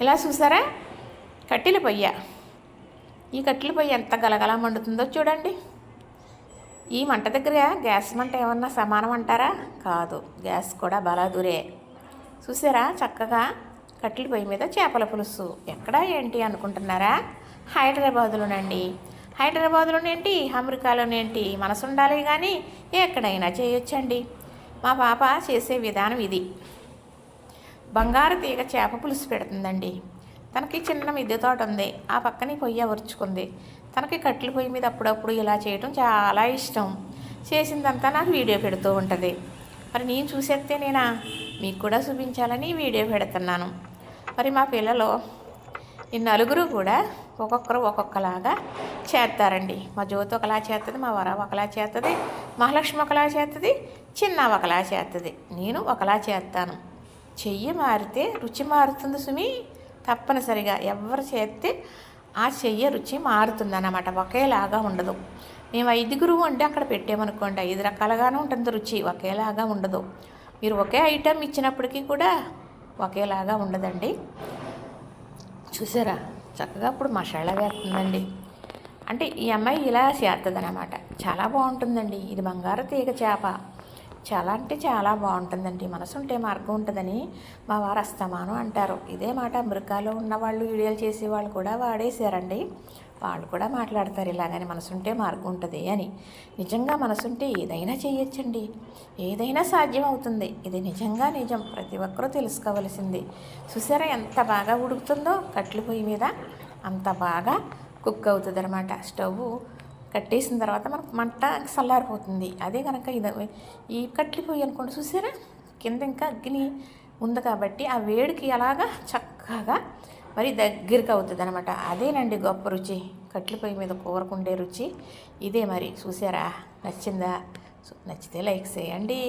ఇలా చూసారా? కట్టెల పొయ్య. ఈ కట్టెల పొయ్యి ఎంత గలగలా మండుతుందో చూడండి. ఈ మంట దగ్గర గ్యాస్ మంట ఏమన్నా సమానం అంటారా? కాదు గ్యాస్ కూడా బలాదురే. చూసారా? చక్కగా కట్టెల పొయ్యి మీద చేపల పులుసు. ఎక్కడ ఏంటి అనుకుంటున్నారా? హైదరాబాదులోనండి. హైదరాబాద్లోనేంటి? అమెరికాలోనేంటి? మనసు ఉండాలి కానీ ఎక్కడైనా చేయొచ్చండి. మా పాప చేసే విధానం ఇది. బంగారు తీగ చేప పులుసు పెడుతుందండి. తనకి చిన్న మిద్దె తోట ఉంది. ఆ పక్కనే పొయ్యి అవర్చుకుంది తనకి కట్టెల పొయ్యి మీద అప్పుడప్పుడు ఇలా చేయటం చాలా ఇష్టం. చేసిందంతా నాకు వీడియో పెడుతూ ఉంటుంది. మరి నేను చూసేస్తే నేనా? మీకు కూడా చూపించాలని వీడియో పెడుతున్నాను. మరి మా పిల్లలు ఈ నలుగురు కూడా ఒక్కొక్కరు ఒక్కొక్కలాగా చేస్తారండి. మా జ్యోతి ఒకలా చేస్తుంది మా వర ఒకలా చేస్తుంది మహాలక్ష్మి ఒకలా చేస్తుంది చిన్న ఒకలా చేస్తుంది. నేను ఒకలా చేస్తాను. చెయ్యి మారితే రుచి మారుతుంది సుమి. తప్పనిసరిగా ఎవరు చేస్తే ఆ చెయ్యి రుచి మారుతుంది అన్నమాట ఒకేలాగా ఉండదు. మేము ఐదుగురు అంటే అక్కడ పెట్టామనుకోండి ఐదు రకాలుగానే ఉంటుంది రుచి ఒకేలాగా ఉండదు. మీరు ఒకే ఐటెం ఇచ్చినప్పటికీ కూడా ఒకేలాగా ఉండదండి. చూసారా? చక్కగా ఇప్పుడు మసాలా వేస్తుందండి. అంటే ఈ అమ్మాయి ఇలా చేస్తుంది అనమాట చాలా బాగుంటుందండి. ఇది బంగారు తీగ చేప. చాలా అంటే చాలా బాగుంటుందండి. మనసు ఉంటే మార్గం ఉంటుందని మా వారు అస్తమానం అంటారు. ఇదే మాట అమెరికాలో ఉన్న వాళ్ళు వీడియోలు చేసే వాళ్ళు కూడా వాడేశారండి. వాళ్ళు కూడా మాట్లాడతారు ఇలాగని మనసుంటే మార్గం ఉంటుంది అని. నిజంగా మనసుంటే ఏదైనా చేయొచ్చండి. ఏదైనా సాధ్యం అవుతుంది ఇది నిజంగా నిజం. ప్రతి ఒక్కరూ తెలుసుకోవలసింది. చూసారా ఎంత బాగా ఉడుకుతుందో? కట్లు పొయ్యి మీద అంత బాగా కుక్ అవుతుంది అనమాట స్టవ్ కట్టేసిన తర్వాత మనకు మంట చల్లారిపోతుంది. అదే కనుక ఇది ఈ కట్లి పొయ్యి అనుకోండి చూసారా? కింద ఇంకా అగ్ని ఉంది కాబట్టి ఆ వేడికి అలాగా చక్కగా మరి దగ్గరికి అవుతుంది అనమాట అదేనండి గొప్ప రుచి. కట్ల పొయ్యి మీద కూరకుండే రుచి. ఇదే మరి. చూసారా? నచ్చిందా? నచ్చితే లైక్ చేయండి.